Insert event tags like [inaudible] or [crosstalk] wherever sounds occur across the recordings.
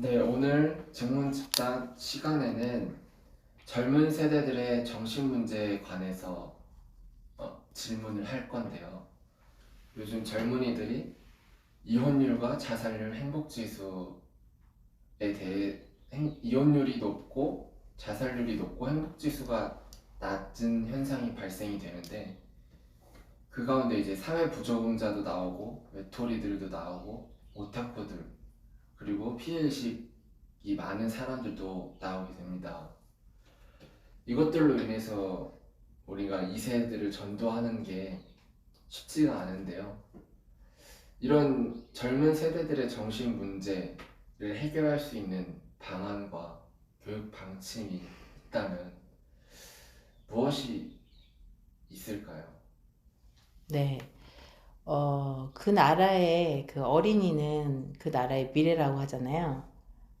네, 오늘 증문 집단 시간에는 젊은 세대들의 정신 문제에 관해서 어, 질문을 할 건데요. 요즘 젊은이들이 이혼율과 자살률, 행복 지수에 대해 행- 이혼율이 높고 자살률이 높고 행복 지수가 낮은 현상이 발생이 되는데 그 가운데 이제 사회 부적응자도 나오고 외톨이들도 나오고 오타쿠들 그리고 피해의식이 많은 사람들도 나오게 됩니다. 이것들로 인해서 우리가 이 세대들을 전도하는 게 쉽지가 않은데요. 이런 젊은 세대들의 정신 문제를 해결할 수 있는 방안과 교육 방침이 있다면 무엇이 있을까요? 네. 어, 그 나라의 그 어린이는 그 나라의 미래라고 하잖아요.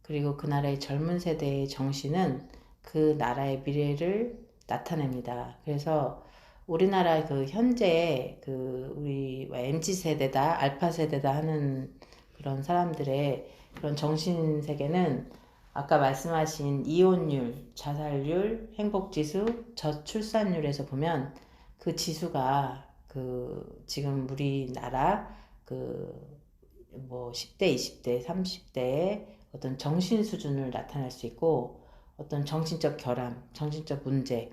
그리고 그 나라의 젊은 세대의 정신은 그 나라의 미래를 나타냅니다. 그래서 우리나라 그 현재 그 우리 MZ 세대다, 알파 세대다 하는 그런 사람들의 그런 정신 세계는 아까 말씀하신 이혼율, 자살률, 행복 지수, 저출산율에서 보면 그 지수가 그 지금 우리나라 그 뭐 10대, 20대, 30대의 어떤 정신 수준을 나타낼 수 있고 어떤 정신적 결함, 정신적 문제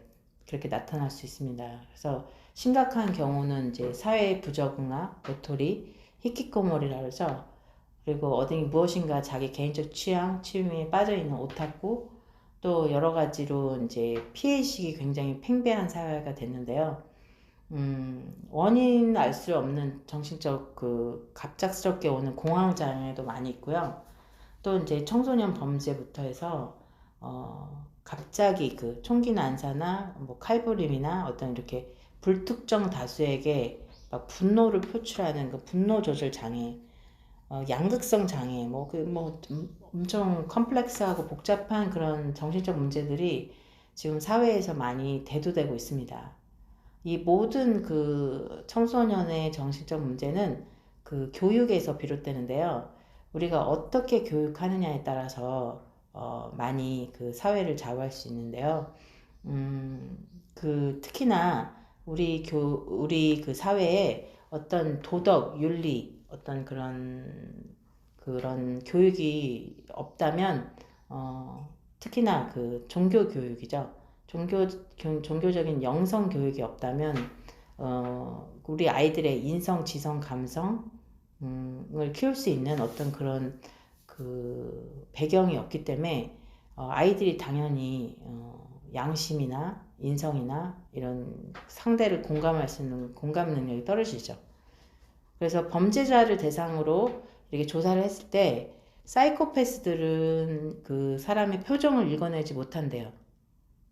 그렇게 나타날 수 있습니다. 그래서 심각한 경우는 이제 사회 부적응화, 외톨이, 히키코모리라 그러죠. 그리고 어디 무엇인가 자기 개인적 취향, 취미에 빠져 있는 오타쿠, 또 여러 가지로 이제 피해의식이 굉장히 팽배한 사회가 됐는데요. 음, 원인 알 수 없는 정신적 그 갑작스럽게 오는 공황 장애도 많이 있고요. 또 이제 청소년 범죄부터 해서 어, 갑자기 그 총기 난사나 뭐 칼부림이나 어떤 이렇게 불특정 다수에게 막 분노를 표출하는 그 분노 조절 장애, 어, 양극성 장애, 뭐 그뭐 엄청 컴플렉스하고 복잡한 그런 정신적 문제들이 지금 사회에서 많이 대두되고 있습니다. 이 모든 그 청소년의 정신적 문제는 그 교육에서 비롯되는데요. 우리가 어떻게 교육하느냐에 따라서 어, 많이 그 사회를 좌우할 수 있는데요. 음, 그 특히나 우리 교 우리 그 사회에 어떤 도덕, 윤리, 어떤 그런 그런 교육이 없다면 어, 특히나 그 종교 교육이죠. 종교 교- 종교적인 영성 교육이 없다면 어, 우리 아이들의 인성, 지성, 감성을 키울 수 있는 어떤 그런 그 배경이 없기 때문에 어, 아이들이 당연히 어, 양심이나 인성이나 이런 상대를 공감할 수 있는 공감 능력이 떨어지죠. 그래서 범죄자를 대상으로 이렇게 조사를 했을 때 사이코패스들은 그 사람의 표정을 읽어내지 못한대요.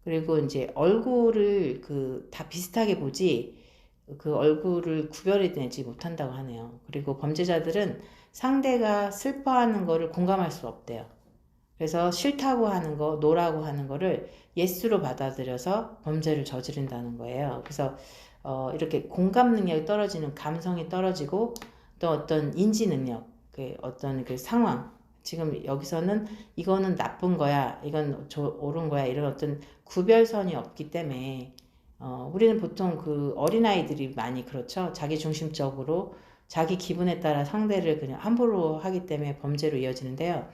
그리고 이제 얼굴을 그 다 비슷하게 보지 그 얼굴을 구별해내지 못한다고 하네요. 그리고 범죄자들은 상대가 슬퍼하는 거를 공감할 수 없대요. 그래서 싫다고 하는 거, 노라고 하는 거를 예스로 받아들여서 범죄를 저지른다는 거예요. 그래서 어, 이렇게 공감 능력이 떨어지는 감성이 떨어지고 또 어떤 인지 능력, 그 어떤 그 상황, 지금 여기서는 이거는 나쁜 거야, 이건 저, 옳은 거야, 이런 어떤 구별선이 없기 때문에 어, 우리는 보통 그 어린아이들이 많이 그렇죠. 자기 중심적으로 자기 기분에 따라 상대를 그냥 함부로 하기 때문에 범죄로 이어지는데요.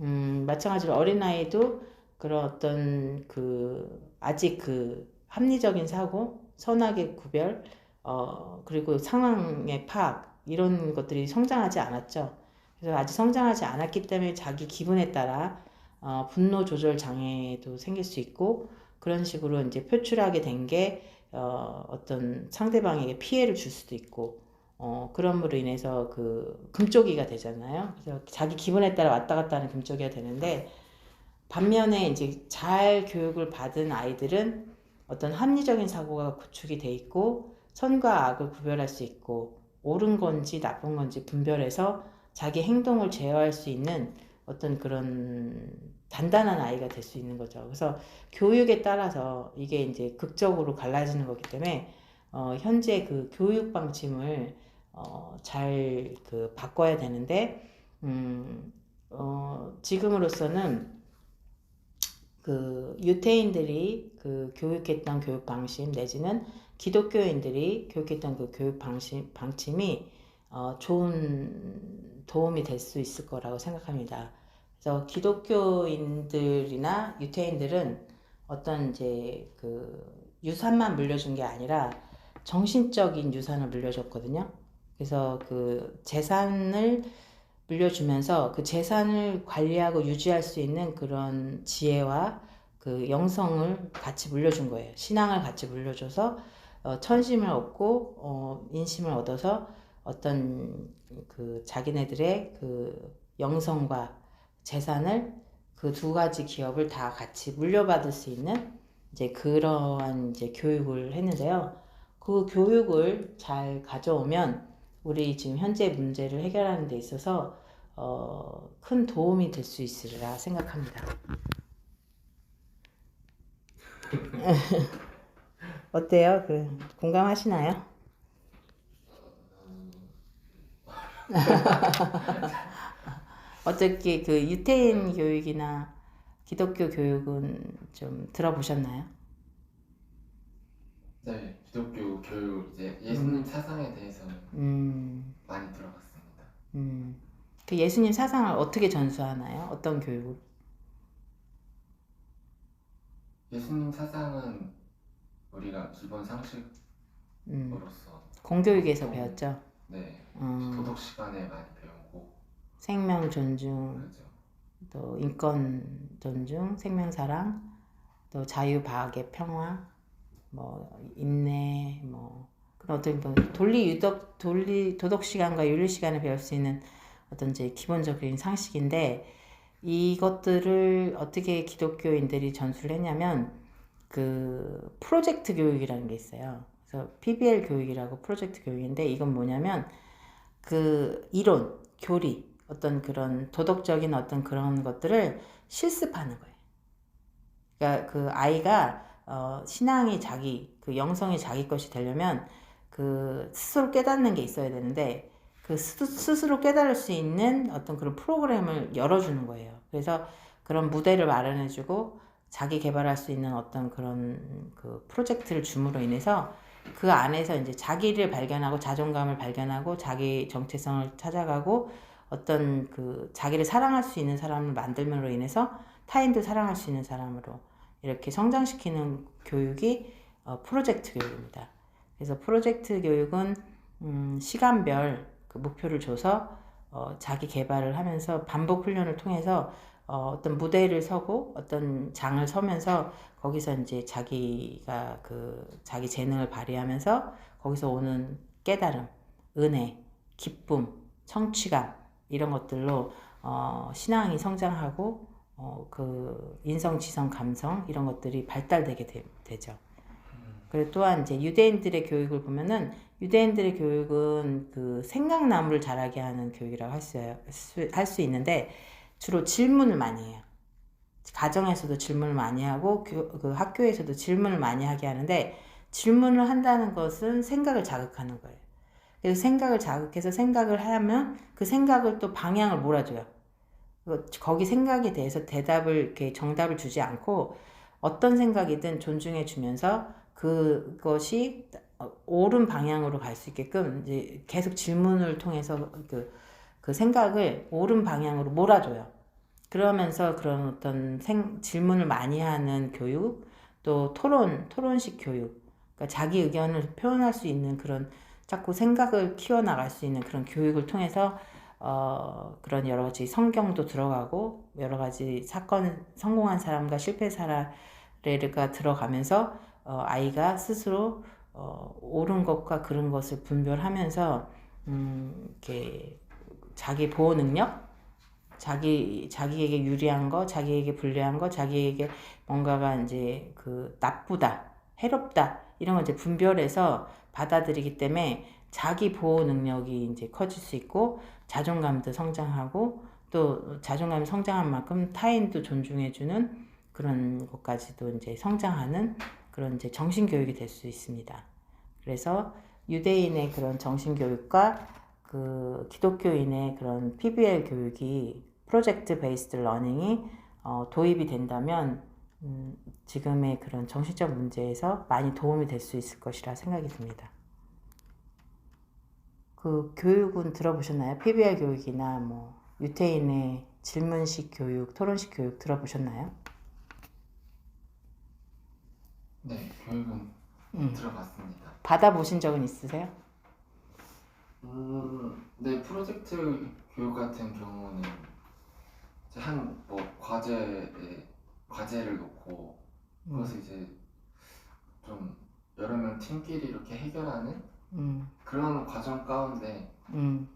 음, 마찬가지로 어린아이도 그런 어떤 그 아직 그 합리적인 사고, 선악의 구별, 어, 그리고 상황의 파악, 이런 것들이 성장하지 않았죠. 그래서 아직 성장하지 않았기 때문에 자기 기분에 따라 어, 분노 조절 장애도 생길 수 있고, 그런 식으로 이제 표출하게 된게 어, 어떤 상대방에게 피해를 줄 수도 있고, 어, 그럼으로 인해서 그 금쪽이가 되잖아요. 그래서 자기 기분에 따라 왔다 갔다 하는 금쪽이가 되는데, 반면에 이제 잘 교육을 받은 아이들은 어떤 합리적인 사고가 구축이 돼 있고 선과 악을 구별할 수 있고 옳은 건지 나쁜 건지 분별해서 자기 행동을 제어할 수 있는 어떤 그런 단단한 아이가 될 수 있는 거죠. 그래서 교육에 따라서 이게 이제 극적으로 갈라지는 거기 때문에 어, 현재 그 교육 방침을 어, 잘 그 바꿔야 되는데 음, 어, 지금으로서는 그 유태인들이 그 교육했던 교육 방식 내지는 기독교인들이 교육했던 그 교육 방식 방침이 어, 좋은 도움이 될 수 있을 거라고 생각합니다. 그래서 기독교인들이나 유태인들은 어떤 이제 그 유산만 물려준 게 아니라 정신적인 유산을 물려줬거든요. 그래서 그 재산을 물려주면서 그 재산을 관리하고 유지할 수 있는 그런 지혜와 그 영성을 같이 물려준 거예요. 신앙을 같이 물려줘서 어, 천심을 얻고 어, 인심을 얻어서 어떤 그 자기네들의 그 영성과 재산을 그 두 가지 기업을 다 같이 물려받을 수 있는 이제 그러한 이제 교육을 했는데요. 그 교육을 잘 가져오면 우리 지금 현재 문제를 해결하는 데 있어서 어, 큰 도움이 될 수 있으리라 생각합니다. [laughs] 어때요? 그 공감하시나요? [laughs] 어떻게 그 유태인 교육이나 기독교 교육은 좀 들어보셨나요? 네, 기독교 교육 이제 예수님 사상에 대해서는 음, 많이 들어봤습니다. 음. 그 예수님 사상을 어떻게 전수하나요? 어떤 교육을? 예수님 사상은 우리가 기본 상식으로서 음, 공교육에서 배웠죠. 네 음, 도덕 시간에 많이 배우고 생명 존중, 그러죠. 또 인권 존중, 생명 사랑, 또 자유, 과학의 평화, 뭐 인내, 뭐 그런 어떤 뭐 논리 유덕, 논리 도덕 시간과 윤리 시간에 배울 수 있는 어떤 이제 기본적인 상식인데 이것들을 어떻게 기독교인들이 전수를 했냐면 그 프로젝트 교육이라는 게 있어요. 그래서 PBL 교육이라고 프로젝트 교육인데 이건 뭐냐면 그 이론, 교리, 어떤 그런 도덕적인 어떤 그런 것들을 실습하는 거예요. 그러니까 그 아이가 어, 신앙이 자기 그 영성이 자기 것이 되려면 그 스스로 깨닫는 게 있어야 되는데 그 스- 스스로 깨달을 수 있는 어떤 그런 프로그램을 열어주는 거예요. 그래서 그런 무대를 마련해주고 자기 개발할 수 있는 어떤 그런 그 프로젝트를 줌으로 인해서 그 안에서 이제 자기를 발견하고 자존감을 발견하고 자기 정체성을 찾아가고 어떤 그 자기를 사랑할 수 있는 사람을 만들므로 인해서 타인도 사랑할 수 있는 사람으로 이렇게 성장시키는 교육이 어, 프로젝트 교육입니다. 그래서 프로젝트 교육은 음, 시간별 그 목표를 줘서 어, 자기 개발을 하면서 반복 훈련을 통해서 어, 어떤 무대를 서고 어떤 장을 서면서 거기서 이제 자기가 그 자기 재능을 발휘하면서 거기서 오는 깨달음, 은혜, 기쁨, 성취감 이런 것들로 어, 신앙이 성장하고 어, 그 인성, 지성, 감성 이런 것들이 발달되게 되, 되죠. 그리고 또한 이제 유대인들의 교육을 보면은 유대인들의 교육은 그 생각나무를 자라게 하는 교육이라고 할 수 할수 있는데 주로 질문을 많이 해요. 가정에서도 질문을 많이 하고 교, 그 학교에서도 질문을 많이 하게 하는데 질문을 한다는 것은 생각을 자극하는 거예요. 그래서 생각을 자극해서 생각을 하면 그 생각을 또 방향을 몰아줘요. 그 거기 생각에 대해서 대답을 이렇게 정답을 주지 않고 어떤 생각이든 존중해 주면서 그것이 옳은 방향으로 갈 수 있게끔 이제 계속 질문을 통해서 그, 그 생각을 옳은 방향으로 몰아줘요. 그러면서 그런 어떤 생, 질문을 많이 하는 교육, 또 토론, 토론식 교육, 그러니까 자기 의견을 표현할 수 있는 그런 자꾸 생각을 키워나갈 수 있는 그런 교육을 통해서 어, 그런 여러 가지 성경도 들어가고 여러 가지 사건 성공한 사람과 실패 사례가 들어가면서 어, 아이가 스스로 어, 옳은 것과 그른 것을 분별하면서 음, 이렇게 자기 보호 능력, 자기 자기에게 유리한 거, 자기에게 불리한 거, 자기에게 뭔가가 이제 그 나쁘다, 해롭다 이런 걸 이제 분별해서 받아들이기 때문에 자기 보호 능력이 이제 커질 수 있고 자존감도 성장하고 또 자존감이 성장한 만큼 타인도 존중해주는 그런 것까지도 이제 성장하는 그런 이제 정신 교육이 될 수 있습니다. 그래서 유대인의 그런 정신 교육과 그 기독교인의 그런 PBL 교육이 프로젝트 베이스드 러닝이 어, 도입이 된다면 음, 지금의 그런 정신적 문제에서 많이 도움이 될 수 있을 것이라 생각이 듭니다. 그 교육은 들어보셨나요? PBR 교육이나 뭐 유태인의 질문식 교육, 토론식 교육 들어보셨나요? 네, 교육은 음. 들어봤습니다. 받아보신 적은 있으세요? 음, 네, 프로젝트 교육 같은 경우는 한뭐 과제에 과제를 놓고 그것을 이제 좀 여러 명 팀끼리 이렇게 해결하는 음, 그런 과정 가운데 음.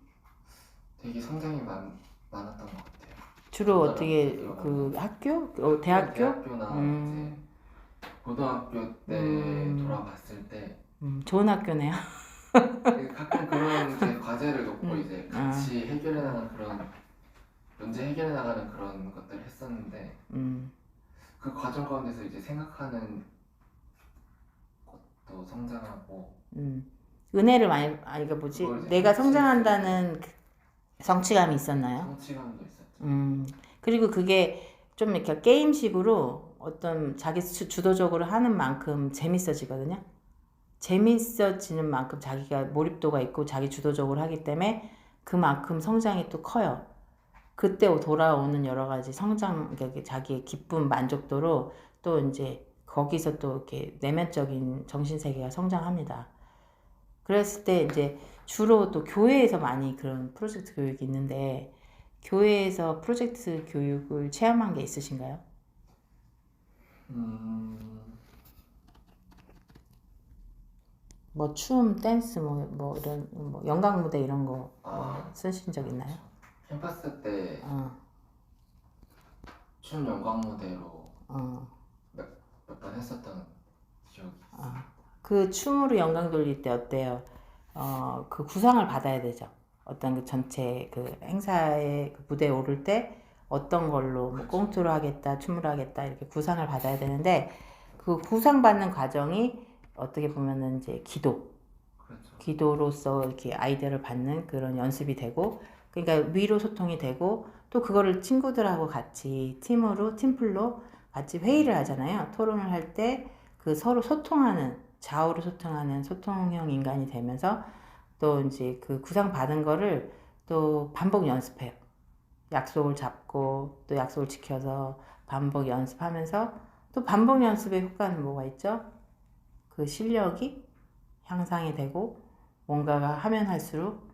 되게 성장이 많, 많았던 것 같아요. 주로 어떻게 그 학교? 어, 대학교? 대학교나 음. 이제 고등학교 때 음. 돌아봤을 때 음, 좋은 학교네요. [laughs] 가끔 그런 이제 과제를 놓고 음. 이제 같이 해결해 나가는 그런 문제 해결해 나가는 그런 것들을 했었는데 음, 그 과정 가운데서 이제 생각하는 것도 성장하고 음. 은혜를 많이, 아, 이거 뭐지? 내가 성장한다는 그 성취감이 있었나요? 성취감도 있었죠. 음, 그리고 그게 좀 이렇게 게임식으로 어떤 자기 주, 주도적으로 하는 만큼 재밌어지거든요. 재밌어지는 만큼 자기가 몰입도가 있고 자기 주도적으로 하기 때문에 그만큼 성장이 또 커요. 그때 돌아오는 여러 가지 성장, 그러니까 자기의 기쁨, 만족도로 또 이제 거기서 또 이렇게 내면적인 정신세계가 성장합니다. 그랬을 때 이제 주로 또 교회에서 많이 그런 프로젝트 교육이 있는데 교회에서 프로젝트 교육을 체험한 게 있으신가요? 음, 뭐 춤, 댄스, 뭐, 뭐 이런 뭐 연극 무대 이런 거 아. 쓰신 적 있나요? 캠퍼스 때춤 어, 연광 무대로 어. 몇 번 했었던 기억이 있어요. 그 춤으로 영광 돌릴 때 어때요? 어, 그 구상을 받아야 되죠. 어떤 그 전체 그 행사의 그 무대에 오를 때 어떤 걸로 뭐 꽁투로 하겠다, 춤을 하겠다 이렇게 구상을 받아야 되는데 그 구상 받는 과정이 어떻게 보면은 이제 기도, 그렇죠. 기도로서 이렇게 아이디어를 받는 그런 연습이 되고 그러니까 위로 소통이 되고 또 그거를 친구들하고 같이 팀으로 팀플로 같이 회의를 하잖아요. 토론을 할 때 그 서로 소통하는 좌우로 소통하는 소통형 인간이 되면서 또 이제 그 구상 받은 거를 또 반복 연습해요. 약속을 잡고 또 약속을 지켜서 반복 연습하면서 또 반복 연습의 효과는 뭐가 있죠? 그 실력이 향상이 되고 뭔가가 하면 할수록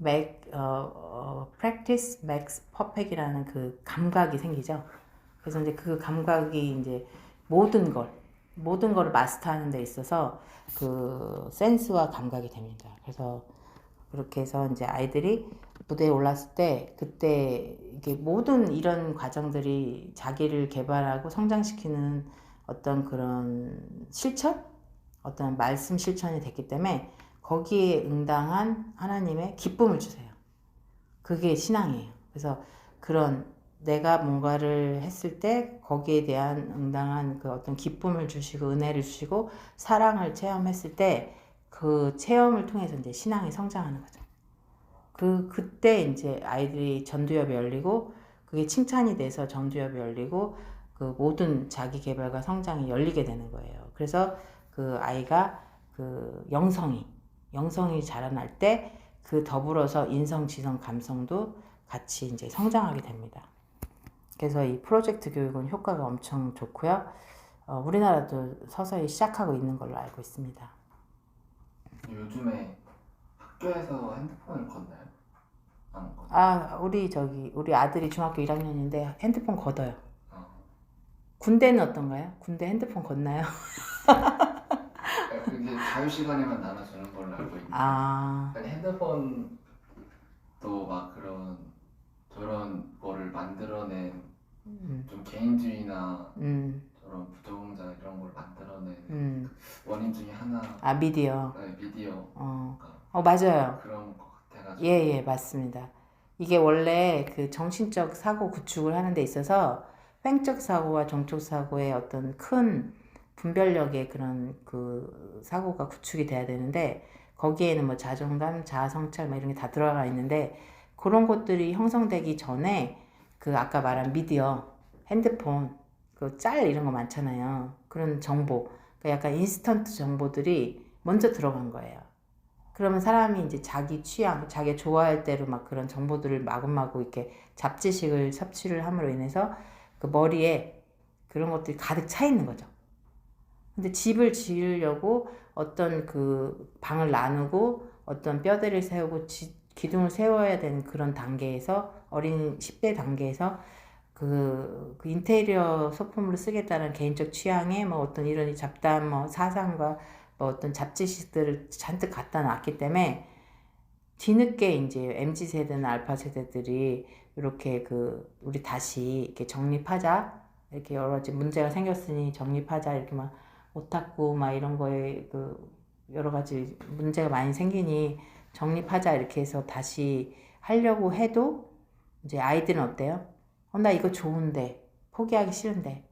make, 어, 어, practice makes perfect이라는 그 감각이 생기죠. 그래서 이제 그 감각이 이제 모든 걸, 모든 거를 마스터하는 데 있어서 그 센스와 감각이 됩니다. 그래서 그렇게 해서 이제 아이들이 무대에 올랐을 때 그때 이게 모든 이런 과정들이 자기를 개발하고 성장시키는 어떤 그런 실천? 어떤 말씀 실천이 됐기 때문에 거기에 응당한 하나님의 기쁨을 주세요. 그게 신앙이에요. 그래서 그런 내가 뭔가를 했을 때 거기에 대한 응당한 그 어떤 기쁨을 주시고 은혜를 주시고 사랑을 체험했을 때 그 체험을 통해서 이제 신앙이 성장하는 거죠. 그 그때 이제 아이들이 전두엽이 열리고 그게 칭찬이 돼서 전두엽이 열리고 그 모든 자기 개발과 성장이 열리게 되는 거예요. 그래서 그 아이가 그 영성이 영성이 자라날 때 그 더불어서 인성, 지성, 감성도 같이 이제 성장하게 됩니다. 그래서 이 프로젝트 교육은 효과가 엄청 좋고요. 어, 우리나라도 서서히 시작하고 있는 걸로 알고 있습니다. 요즘에 학교에서 핸드폰을 걷나요? 안 걷나요? 아, 우리 저기 우리 아들이 중학교 1학년인데 핸드폰 걷어요. 어. 군대는 어떤가요? 군대 핸드폰 걷나요? [laughs] 그게 자유 시간에만 나눠주는 걸로 알고 있는데 아, 핸드폰도 막 그런 저런 거를 만들어낸 음, 좀 개인주의나 음, 저런 부적응자 이런 걸 만들어낸 음, 원인 중에 하나. 아 미디어. 네, 미디어. 어, 어 맞아요. 그런 것 같아가지고. 예, 예, 맞습니다. 이게 원래 그 정신적 사고 구축을 하는 데 있어서 횡적 사고와 정적 사고의 어떤 큰 분별력의 그런 그 사고가 구축이 돼야 되는데 거기에는 뭐 자존감, 자아 성찰 뭐 이런 게 다 들어가 있는데 그런 것들이 형성되기 전에 그 아까 말한 미디어, 핸드폰, 그 짤 이런 거 많잖아요. 그런 정보, 그 약간 인스턴트 정보들이 먼저 들어간 거예요. 그러면 사람이 이제 자기 취향, 자기 좋아할 대로 막 그런 정보들을 마구마구 이렇게 잡지식을 섭취를 함으로 인해서 그 머리에 그런 것들이 가득 차 있는 거죠. 근데 집을 지으려고 어떤 그 방을 나누고 어떤 뼈대를 세우고 지- 기둥을 세워야 되는 그런 단계에서 어린 10대 단계에서 그, 그 인테리어 소품으로 쓰겠다는 개인적 취향에 뭐 어떤 이런 잡다한 뭐 사상과 뭐 어떤 잡지식들을 잔뜩 갖다 놨기 때문에 뒤늦게 이제 MZ 세대나 알파 세대들이 이렇게 그 우리 다시 이렇게 정립하자 이렇게 여러 가지 문제가 생겼으니 정립하자 이렇게 막 오타쿠 막 이런 거에 그 여러 가지 문제가 많이 생기니 정립하자 이렇게 해서 다시 하려고 해도 이제 아이들은 어때요? 어, 나 이거 좋은데 포기하기 싫은데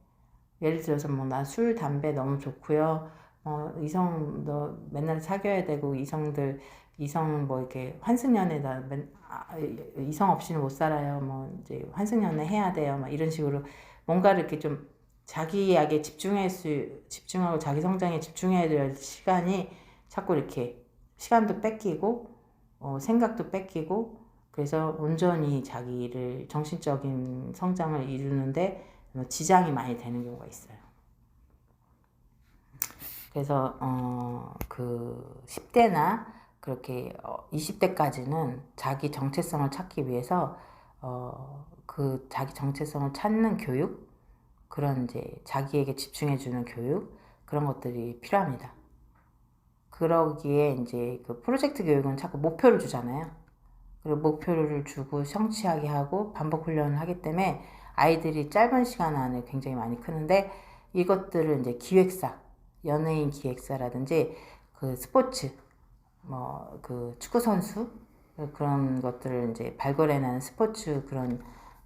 예를 들어서 뭐나술 담배 너무 좋고요. 어 이성 너 맨날 사귀어야 되고 이성들 이성 뭐 이렇게 환승연애다 맨, 아, 이성 없이는 못 살아요. 뭐 이제 환승연애 해야 돼요. 막 이런 식으로 뭔가를 이렇게 좀 자기에게 집중할 수 집중하고 자기 성장에 집중해야 될 시간이 자꾸 이렇게 시간도 뺏기고 어, 생각도 뺏기고 그래서 온전히 자기를 정신적인 성장을 이루는데 뭐 지장이 많이 되는 경우가 있어요. 그래서 어, 그 10대나 그렇게 어, 20대까지는 자기 정체성을 찾기 위해서 어, 그 자기 정체성을 찾는 교육 그런 이제 자기에게 집중해주는 교육 그런 것들이 필요합니다. 그러기에 이제 그 프로젝트 교육은 자꾸 목표를 주잖아요. 그리고 목표를 주고 성취하게 하고 반복 훈련을 하기 때문에 아이들이 짧은 시간 안에 굉장히 많이 크는데 이것들을 이제 기획사, 연예인 기획사라든지 그 스포츠, 뭐 그 축구 선수 그런 것들을 이제 발굴해내는 스포츠 그런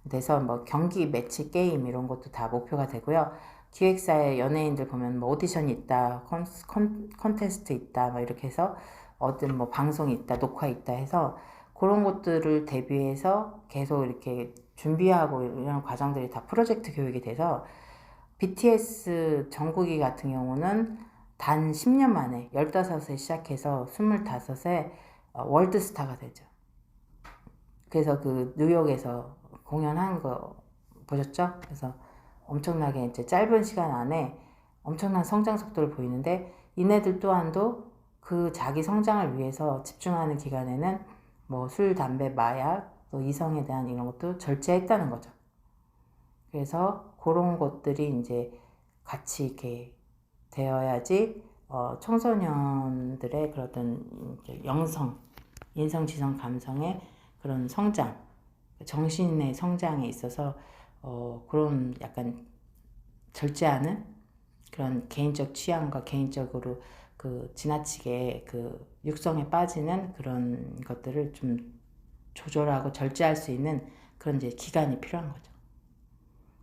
데서 뭐 경기 매치 게임 이런 것도 다 목표가 되고요. 기획사에 연예인들 보면 뭐 오디션이 있다, 콘, 콘, 콘테스트 있다, 뭐 이렇게 해서 어떤 뭐 방송이 있다, 녹화 있다 해서 그런 것들을 대비해서 계속 이렇게 준비하고 이런 과정들이 다 프로젝트 교육이 돼서 BTS 정국이 같은 경우는 단 10년 만에 15세 시작해서 25세 어, 월드스타가 되죠. 그래서 그 뉴욕에서 공연한 거 보셨죠? 그래서 엄청나게 이제 짧은 시간 안에 엄청난 성장 속도를 보이는데 이네들 또한도 그 자기 성장을 위해서 집중하는 기간에는 뭐 술, 담배, 마약, 또 이성에 대한 이런 것도 절제했다는 거죠. 그래서 그런 것들이 이제 같이 이렇게 되어야지 어, 청소년들의 그런 영성, 인성, 지성, 감성의 그런 성장, 정신의 성장에 있어서 어, 그런 약간 절제하는 그런 개인적 취향과 개인적으로 그 지나치게 그 육성에 빠지는 그런 것들을 좀 조절하고 절제할 수 있는 그런 이제 기간이 필요한 거죠.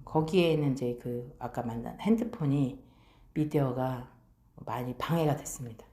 거기에는 이제 그 아까 만난 핸드폰이 미디어가 많이 방해가 됐습니다.